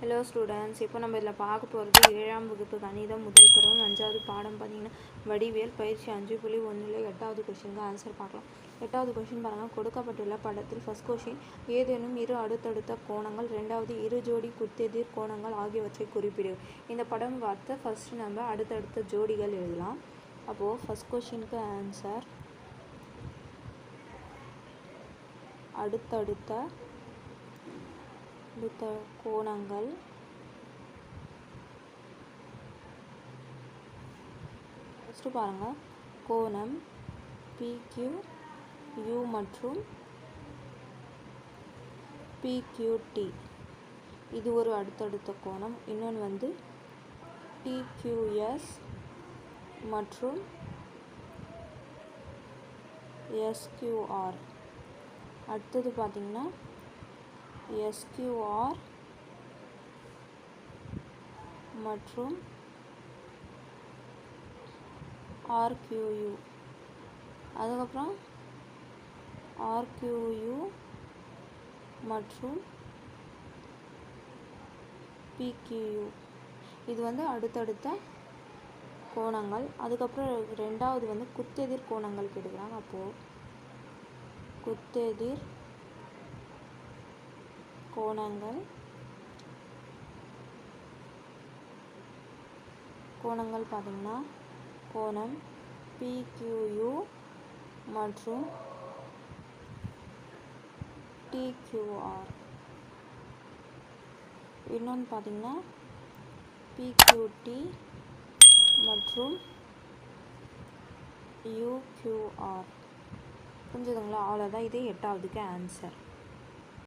Hello students இப்போ நம்ம இதில் பார்க்க போகிறது ஏழாம் வகுப்பு கணிதம் முதல் பருவம் அஞ்சாவது பாடம் பார்த்தீங்கன்னா வடிவியல் பயிற்சி அஞ்சு புள்ளி ஒன்றில் எட்டாவது கொஷினுக்கு ஆன்சர் பார்க்கலாம். எட்டாவது கொஷின் பாருங்கள் கொடுக்கப்பட்டுள்ள படத்தில் ஃபஸ்ட் கொஷின் ஏதேனும் இரு அடுத்தடுத்த கோணங்கள் ரெண்டாவது இரு ஜோடி குத்தெதிர் கோணங்கள் ஆகியவற்றை குறிப்பிடு இந்த படம் பார்த்து ஃபஸ்ட்டு நம்ம அடுத்தடுத்த ஜோடிகள் எழுதலாம். அப்போது ஃபஸ்ட் கொஷினுக்கு ஆன்சர் அடுத்தடுத்த புத்த கோணங்கள். ஃபஸ்ட்டு பாருங்கள் கோணம் பிக்யூ யூ மற்றும் பிக்யூடி இது ஒரு அடுத்தடுத்த கோணம். இன்னொன்று வந்து டிக்யூஎஸ் மற்றும் எஸ்கியூஆர் அடுத்தது பார்த்திங்கன்னா எஸ்கியூஆர் மற்றும் ஆர்கியூயு அதுக்கப்புறம் ஆர்கியூயு மற்றும் பிக்யூயு இது வந்து அடுத்தடுத்த கோணங்கள். அதுக்கப்புறம் ரெண்டாவது வந்து குத்தெதிர் கோணங்கள் கேட்டுக்கிறாங்க. அப்போது குத்தெதிர் கோணங்கள். கோணங்கள் பார்த்திங்கன்னா கோணம் பிக்யூயு மற்றும் டிக்யூஆர் இன்னொன்று பார்த்திங்கன்னா பிக்யூடி மற்றும் யூக்யூஆர் புரிஞ்சுதுங்களா? அவ்வளோதான் இது எட்டாவதுக்கு ஆன்சர்